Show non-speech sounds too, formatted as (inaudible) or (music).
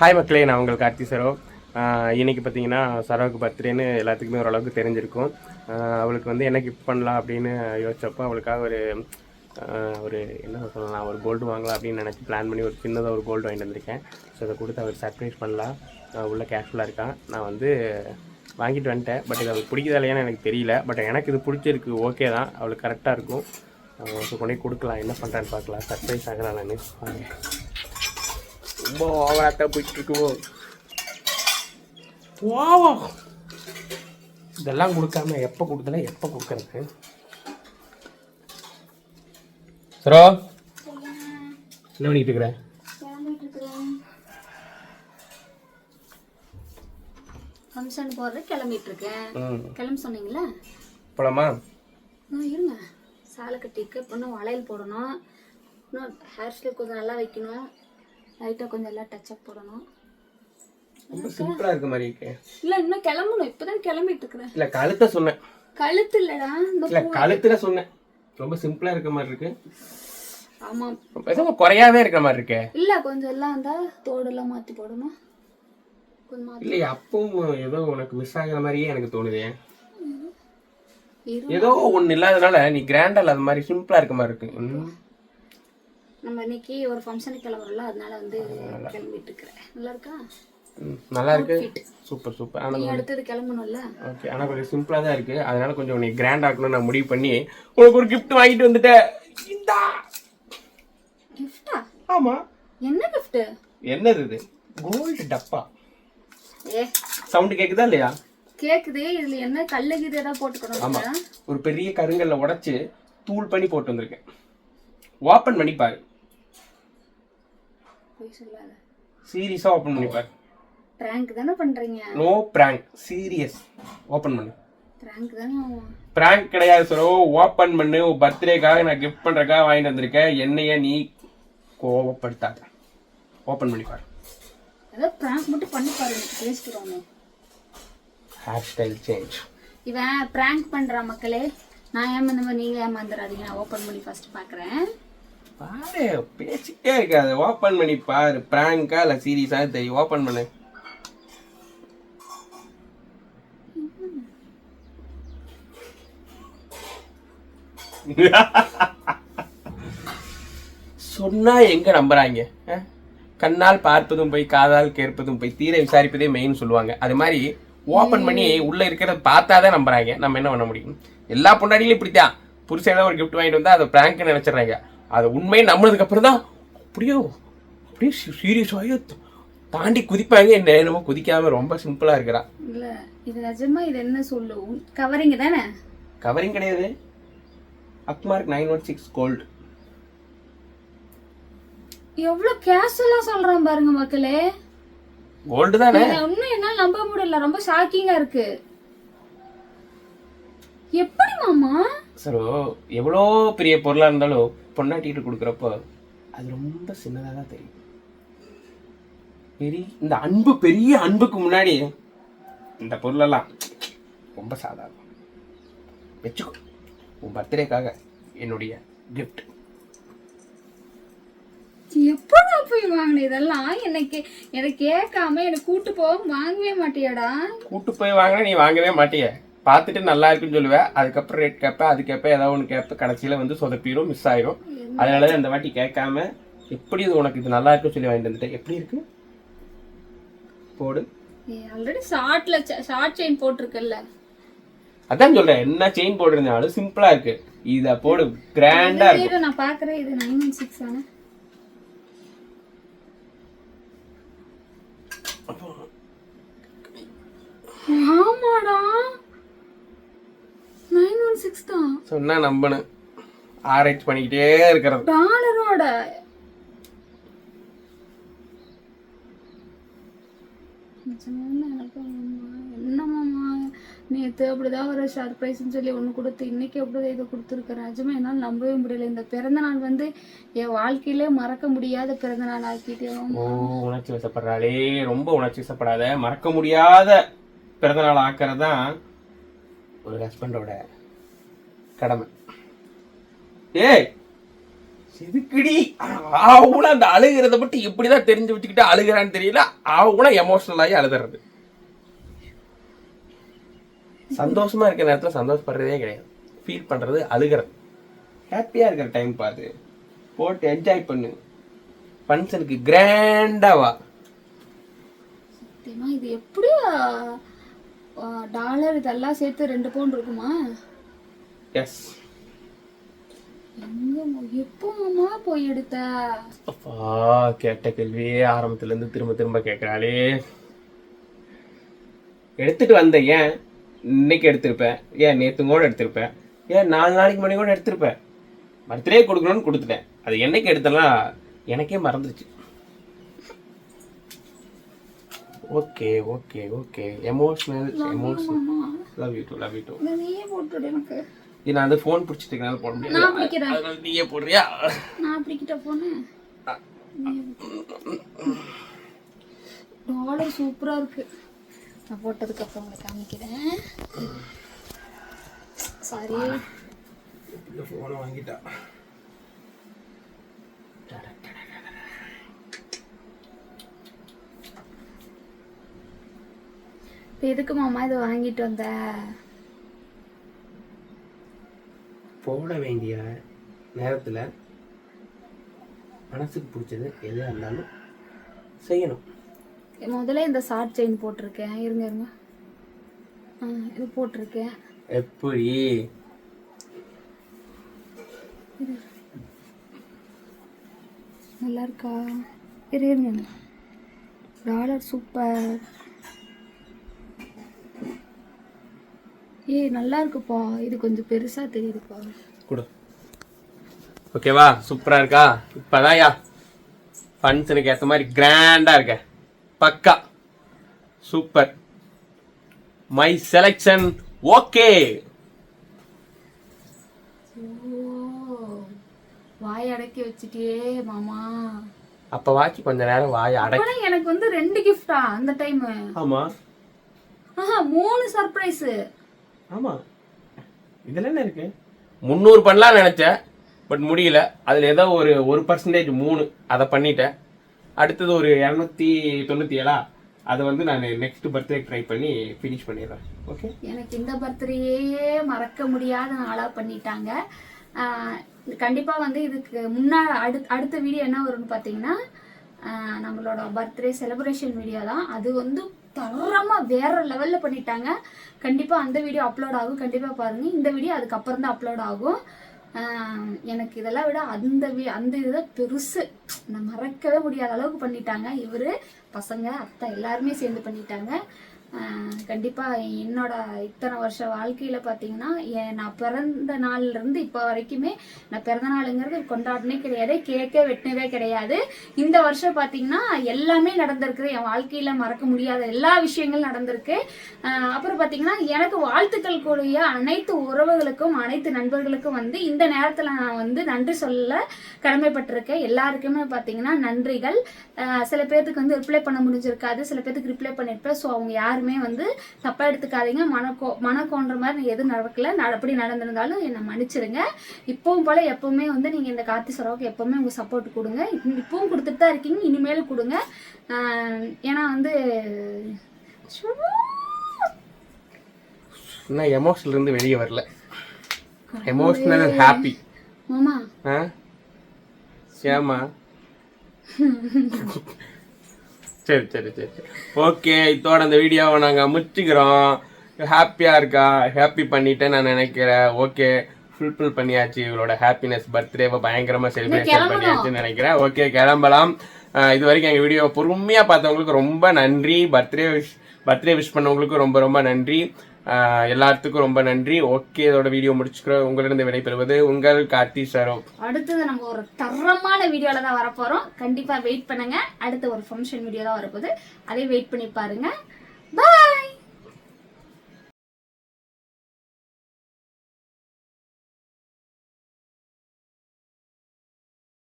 Hi மக்களே நான் உங்களுக்கு கார்த்தி சரோ இன்றைக்கி பார்த்தீங்கன்னா சரோவுக்கு பர்த்டேன்னு எல்லாத்துக்குமே ஓரளவுக்கு தெரிஞ்சிருக்கும். அவளுக்கு வந்து என்ன கிஃப்ட் பண்ணலாம் அப்படின்னு யோசிச்சப்போ அவளுக்காக ஒரு ஒரு என்ன சொல்லலாம் ஒரு கோல்டு வாங்கலாம் அப்படின்னு நினச்சி பிளான் பண்ணி ஒரு சின்னதாக ஒரு கோல்டு வாங்கிட்டு வந்திருக்கேன். ஸோ அதை கொடுத்து அவளுக்கு சர்ப்ரைஸ் பண்ணலாம். உள்ள கேஷ்ஃபுல்லாக இருக்கான். நான் வந்து வாங்கிட்டு வந்துட்டேன். பட் இது அவளுக்கு பிடிக்குதா இல்லையான்னு எனக்கு தெரியல. பட் எனக்கு இது பிடிச்சிருக்கு ஓகே தான். அவளுக்கு கரெக்டாக இருக்கும். ஸோ கொண்டு கொடுக்கலாம். என்ன பண்ணுறான்னு பார்க்கலாம். சர்ப்ரைஸ் ஆகலாம் நான் வாங்க. ரொம்ப ஓவராக போயிட்டு இருக்குமோ வாவா இதெல்லாம் கொடுக்காம எப்போ கொடுத்தல எப்போ கொடுக்கறது? சரோ என்ன பண்ணிட்டு இருக்கிற? ஃபங்க்ஷன் போகிறது கிளம்பிட்டு இருக்கேன் கிளம்ப சொன்னீங்களா? போலாமா? இருங்க. சாலை கட்டிக்கு இன்னும் வளையல் போடணும். இன்னும் ஹேர் ஸ்டைல் கொஞ்சம் நல்லா வைக்கணும். லைட்டாக கொஞ்சம் எல்லாம் டச்சப் போடணும். ரொம்ப சிம்பிளாக இருக்க மாதிரி இருக்கே இல்லை இன்னும் கிளம்பணும். இப்போ தான் கிளம்பிட்டு இருக்கிறேன். இல்லை கழுத்தை சொன்னேன். கழுத்து இல்லைடா இல்லை கழுத்துல சொன்னேன். ரொம்ப சிம்பிளாக இருக்க மாதிரி இருக்கு. ஆமாம் ஏதோ குறையாவே இருக்கிற மாதிரி இருக்கே. இல்லை கொஞ்சம் எல்லாம் இருந்தால் தோடெல்லாம் மாற்றி போடணும். இல்லையே அப்பவும் ஏதோ உனக்கு மிஸ் ஆகுற மாதிரியே எனக்கு தோணுதே. ஏதோ ஒன்று இல்லாதனால நீ கிராண்டா இல்லாத மாதிரி சிம்பிளாக இருக்க மாதிரி இருக்கு. நம்ம இன்னைக்கு ஒரு ஃபங்க்ஷனுக்கு கிளம்புறோம்ல அதனால வந்து கிளம்பிட்டு இருக்கிறேன் நல்லா இருக்கா? நல்லா இருக்கு. Super super. ஆனால் அடுத்தது கிளம்பணும்ல? ஓகே ஆனால் கொஞ்சம் சிம்பிளாக தான் இருக்கு. அதனால கொஞ்சம் நீ கிராண்ட் ஆக்கணும்னு நான் முடிவு பண்ணி உனக்கு ஒரு gift வாங்கிட்டு வந்துட்டேன். இந்தா! கிஃப்டா ஆமா. என்ன கிஃப்ட்டு என்னது இது? கோல்டு டப்பா. ஏ. சவுண்டு கேக்குதா இல்லையா? கேக்குது இதுல என்ன கல்லு கீது ஏதாவது போட்டுக்கணும் ஒரு பெரிய கருங்கல்ல உடைச்சு தூள் பண்ணி போட்டு வந்திருக்கேன். ஓப்பன் பண்ணி பாரு. போய் சொல்லாத. சீரியஸா ஓப்பன் பண்ணி பாரு. பிராங்க் தானே பண்றீங்க? நோ பிராங்க் சீரியஸ் ஓப்பன் பண்ணு. பிராங்க் தானே பிராங்க் கிடையாது சரோ. ஓப்பன் பண்ணு. உன் பர்த்டேக்காக நான் கிஃப்ட் பண்றதுக்காக வாங்கிட்டு வந்திருக்கேன். என்னைய நீ கோவப்படுத்தாத. ஓப்பன் பண்ணி பாரு. ஏதோ பிராங்க் மட்டும் பண்ணி பாருங்க பேசிக்கிறோம் ஹேர் ஸ்டைல் சேஞ்ச் இவன் பிராங்க் பண்றான் மக்களே. நான் ஏமாந்த மாதிரி நீங்க ஏமாந்துடாதீங்க நான் ஓபன் பண்ணி ஃபர்ஸ்ட் பாக்குறேன். பாரு பேசிட்டே இருக்காது. ஓப்பன் பண்ணி பாரு. பிராங்கா இல்ல சீரியஸா தெரியும் ஓப்பன் பண்ணு. சொன்னா எங்க நம்புறாங்க? கண்ணால் பார்ப்பதும் போய் காதால் கேட்பதும் போய் தீர விசாரிப்பதே மெயின் சொல்லுவாங்க. அது மாதிரி ஓபன் பண்ணி உள்ள இருக்கிறத பார்த்தாதான் நம்புறாங்க. நம்ம என்ன பண்ண முடியும்? எல்லா பொண்டாடியிலும் இப்படித்தான். புருஷன் ஏதாவது ஒரு gift வாங்கிட்டு வந்தா அதை பிராங்க் நினைச்சிடுறாங்க. அது உண்மையை நம்பினதுக்கு அப்புறம் தான் அப்படியோ அப்படியே சீரியஸ் ஆகி தாண்டி குதிப்பாங்க. என்ன என்னமோ குதிக்காம ரொம்ப சிம்பிளா இருக்கிறா. இல்ல இது நிஜமா இது என்ன சொல்லு? கவரிங் தானே? கவரிங் கிடையாது. Agmark nine one six gold எவ்வளவு கேஷுவலா சொல்றான் பாருங்க மக்களே. கோல்டு தானே? இன்னும் என்னால நம்ப முடியல. ரொம்ப ஷாக்கிங்கா இருக்கு. எப்படி மாமா சரோ எவ்வளோ பெரிய பொருளாக இருந்தாலும் பொண்டாட்டிகிட்டு கொடுக்குறப்போ அது ரொம்ப சின்னதாக தான் தெரியும். பெரிய இந்த அன்பு பெரிய அன்புக்கு முன்னாடி இந்த பொருளெல்லாம் ரொம்ப சாதாரணம். வச்சுக்கோ. உன் பர்த்டேக்காக என்னுடைய கிஃப்ட் எப்படா போய் வாங்கின இதெல்லாம்? எனக்கு எனக்கு கேட்காம எனக்கு கூட்டு போக வாங்கவே மாட்டியாடா. கூட்டு போய் வாங்கினா நீ வாங்கவே மாட்டிய. பார்த்துட்டு நல்லா இருக்குன்னு சொல்லுவேன். அதுக்கப்புறம் ரேட் கேட்ப அது கேட்ப ஏதாவது ஒன்று கேட்ப கடைசியில் வந்து சொதப்பிடும் மிஸ் ஆயிரும் அதனால தான் இந்த வாட்டி கேட்காம எப்படி இது உனக்கு இது நல்லா இருக்குன்னு சொல்லி வாங்கிட்டு வந்துட்டேன். எப்படி இருக்கு? போடு. ஆல்ரெடி ஷார்ட்ல ஷார்ட் செயின் போட்டிருக்கல்ல. அதான் சொல்றேன் என்ன செயின் போட்டிருந்தாலும் சிம்பிளா இருக்கு. இத போடு கிராண்டா இருக்கும். இரு, நான் பாக்குறேன் இது நைன் ஒன் சிக்ஸ் தானே? ஆமாடா. ஒன் சிக்ஸ் தான். சொன்னா நம்பணும் ஆராய்ச்சி பண்ணிக்கிட்டே இருக்கிறது. டாலரோட. என்னம்மாம்மா நேற்று அப்படிதான் ஒரு சர்ப்ரைஸ்னு சொல்லி ஒன்று கொடுத்து இன்னைக்கு அப்படிதான் இதை கொடுத்துருக்க நிஜமா என்னால் நம்பவே முடியல. இந்த பிறந்த நாள் வந்து என் வாழ்க்கையிலே மறக்க முடியாத பிறந்த நாள் ஆக்கிட்டேன். ஓ உணர்ச்சி வசப்படுறாளே ரொம்ப உணர்ச்சி வசப்படாத. மறக்க முடியாத பிறந்த நாள் ஆக்கிறது தான் ஒரு ஹஸ்பண்டோட கடமை. ஏய் எதுக்குடி ஆவுனா அந்த அழுகிறத மட்டும் எப்படிதான் தெரிஞ்சு வச்சுக்கிட்டு அழுகிறான்னு தெரியல ஆவுனா எமோஷனல் ஆகி அழுதுறது சந்தோஷமா இருக்கிற நேரத்துல சந்தோஷப்படுறதே கிடையாது. ஃபீல் பண்றது அழுகிறது. ஹாப்பியா இருக்கிற டைம் பாரு போட்டு என்ஜாய் பண்ணு. ஃபங்க்ஷனுக்கு கிராண்டா வா. சத்தியமா இது எப்படி டாலர் இதெல்லாம் சேர்த்து ரெண்டு பவுன் இருக்குமா? எஸ் போய் எடுத்த? அப்பா கேட்ட கேள்வியே ஆரம்பத்துல இருந்து திரும்ப திரும்ப கேட்கறாளே. எடுத்துட்டு வந்தேன் ஏன் இன்னைக்கு எடுத்திருப்பேன் ஏன் நேத்து கூட எடுத்திருப்பேன் ஏன் நாலு நாளைக்கு முன்னாடி கூட எடுத்திருப்பேன் பர்த்டே கொடுக்கணும்னு கொடுத்துட்டேன். அது என்னைக்கு எடுத்தலாம் எனக்கே மறந்துருச்சு. Okay okay okay. Emotional emotional love you too love you too நான் அந்த ஃபோன் பிடிச்சிட்டு இருக்கனால போட முடியாது. நான் பிடிக்கிறேன் அதனால நீயே போடுறியா? நான் பிடிக்கிட்ட போனேன் டாலர் சூப்பரா இருக்கு. நான் போட்டதுக்கு அப்புறம் உங்களுக்கு காமிக்கிறேன். சாரி இந்த ஃபோனை வாங்கிட்டா. எதுக்கு மாமா இதை வாங்கிட்டு வந்த? போட வேண்டிய நேரத்தில் மனசுக்கு பிடிச்சது எதாக இருந்தாலும் செய்யணும். முதல்ல இந்த ஷார்ட் செயின் போட்டிருக்கேன். இருங்க இருங்க. இது போட்டிருக்கேன். எப்படி? நல்லா இருக்கா? இரு இருங்க டாலர் சூப்பர் ஏய் நல்லா இருக்குப்பா இது கொஞ்சம் பெருசா தெரியுதுப்பா. கொடு. ஓகேவா? சூப்பராக இருக்கா? இப்போதான் யா ஃபங்க்ஷனுக்கு ஏற்ற மாதிரி கிராண்டாக இருக்க. பக்கா. சூப்பர். My selection okay. வாய் அடக்கி வச்சுட்டியே மாமா. அப்போ வாட்சி கொஞ்ச நேரம் வாய் அடை அப்பனா எனக்கு வந்து ரெண்டு கிஃப்டா அந்த டைம் ஆமாம் ஆஹா மூணு சர்ப்ரைஸ் ஆமா. இதுல என்ன இருக்கு? முந்நூறு பண்ணலாம் நினைச்சேன் பட் முடியல. அதுல ஏதோ ஒரு ஒரு பர்சன்டேஜ் மூணு அதை பண்ணிட்டேன். அடுத்தது ஒரு இரநூத்தி தொண்ணூத்தி ஏழா அதை வந்து நான் நெக்ஸ்ட் பர்த்டே ட்ரை பண்ணி ஃபினிஷ் பண்ணிடுறேன். ஓகே எனக்கு இந்த பர்த்டேயே மறக்க முடியாத நாளா பண்ணிட்டாங்க. ஆஹ் கண்டிப்பா வந்து இதுக்கு முன்னா அடுத்த அடுத்த வீடியோ என்ன வரும்னு பார்த்தீங்கன்னா நம்மளோட பர்த்டே செலிப்ரேஷன் வீடியோ தான். அது வந்து தரமாக வேற லெவலில் பண்ணிட்டாங்க. கண்டிப்பாக அந்த வீடியோ அப்லோட் ஆகும். கண்டிப்பாக பாருங்க. இந்த வீடியோ அதுக்கப்புறம் தான் அப்லோட் ஆகும். எனக்கு இதெல்லாம் விட அந்த வீ அந்த இதுதான் பெருசு. நான் மறக்கவே முடியாத அளவுக்கு பண்ணிட்டாங்க. இவர் பசங்க அத்தை எல்லாருமே சேர்ந்து பண்ணிட்டாங்க. கண்டிப்பாக என்னோட இத்தனை வருஷ வாழ்க்கையில் பார்த்தீங்கன்னா நான் பிறந்த நாள்லேருந்து இப்போ வரைக்குமே நான் பிறந்த நாளுங்கிறது கொண்டாடனே கிடையாது. கேக்கே வெட்டினதே கிடையாது. இந்த வருஷம் பார்த்தீங்கன்னா எல்லாமே நடந்திருக்கு. என் வாழ்க்கையில் மறக்க முடியாத எல்லா விஷயங்களும் நடந்திருக்கு. அப்புறம் பார்த்தீங்கன்னா எனக்கு வாழ்த்துக்கள் கூடிய அனைத்து உறவுகளுக்கும் அனைத்து நண்பர்களுக்கும் வந்து இந்த நேரத்தில் நான் வந்து நன்றி சொல்ல கடமைப்பட்டிருக்கேன். எல்லாருக்குமே பார்த்தீங்கன்னா நன்றிகள். சில பேர்த்துக்கு வந்து ரிப்ளை பண்ண முடிஞ்சிருக்காது. சில பேர்த்துக்கு ரிப்ளை பண்ணியிருப்பேன் ஸோ அவங்க யார் யாருமே வந்து தப்பா எடுத்துக்காதீங்க. மனக்கோ மனக்கோன்ற மாதிரி எதுவும் நடக்கல. நட- அப்படி நடந்திருந்தாலும் என்னை மன்னிச்சிருங்க. இப்பவும் போல எப்பவுமே வந்து நீங்க இந்த கார்த்தி சரோவுக்கு எப்பவுமே உங்க சப்போர்ட் கொடுங்க. இப்ப- இப்பவும் கொடுத்துட்டு தான் இருக்கீங்க. இனிமேலும் கொடுங்க. ஏன்னா வந்து இன்னும் எமோஷனல் இருந்து வெளியே வரல. எமோஷனல் அண்ட் ஹாப்பி மாமா. ஏமா (laughs) சரி சரி சரி சரி. ஓகே இதோட அந்த வீடியோவை நாங்கள் முடிச்சுக்கிறோம். ஹாப்பியாக இருக்கா? ஹாப்பி பண்ணிட்டேன் நான் நினைக்கிறேன். ஓகே ஃபுல்ஃபில் பண்ணியாச்சு. இவளோட ஹாப்பினஸ் பர்த்டேவை பயங்கரமாக செலிப்ரேஷன் பண்ணியாச்சுன்னு நினைக்கிறேன். ஓகே கிளம்பலாம். இது வரைக்கும் எங்கள் வீடியோ பொறுமையாக பார்த்தவங்களுக்கு ரொம்ப நன்றி. பர்த்டே விஷ் பர்த்டே விஷ் பண்ணவங்களுக்கு ரொம்ப ரொம்ப நன்றி. எல்லாத்துக்கும் ரொம்ப நன்றி. ஓகே இதோட வீடியோ முடிச்சுக்கிறோம். உங்களிடம் விடைபெறுவது உங்கள் கார்த்தி சரோ அடுத்தது நம்ம ஒரு தரமான வீடியோல தான் வரப்போறோம். கண்டிப்பா வெயிட் பண்ணுங்க. அடுத்த ஒரு ஃபங்க்ஷன் வீடியோ தான் வரப்போகுது. அதே வெயிட் பண்ணி பாருங்க.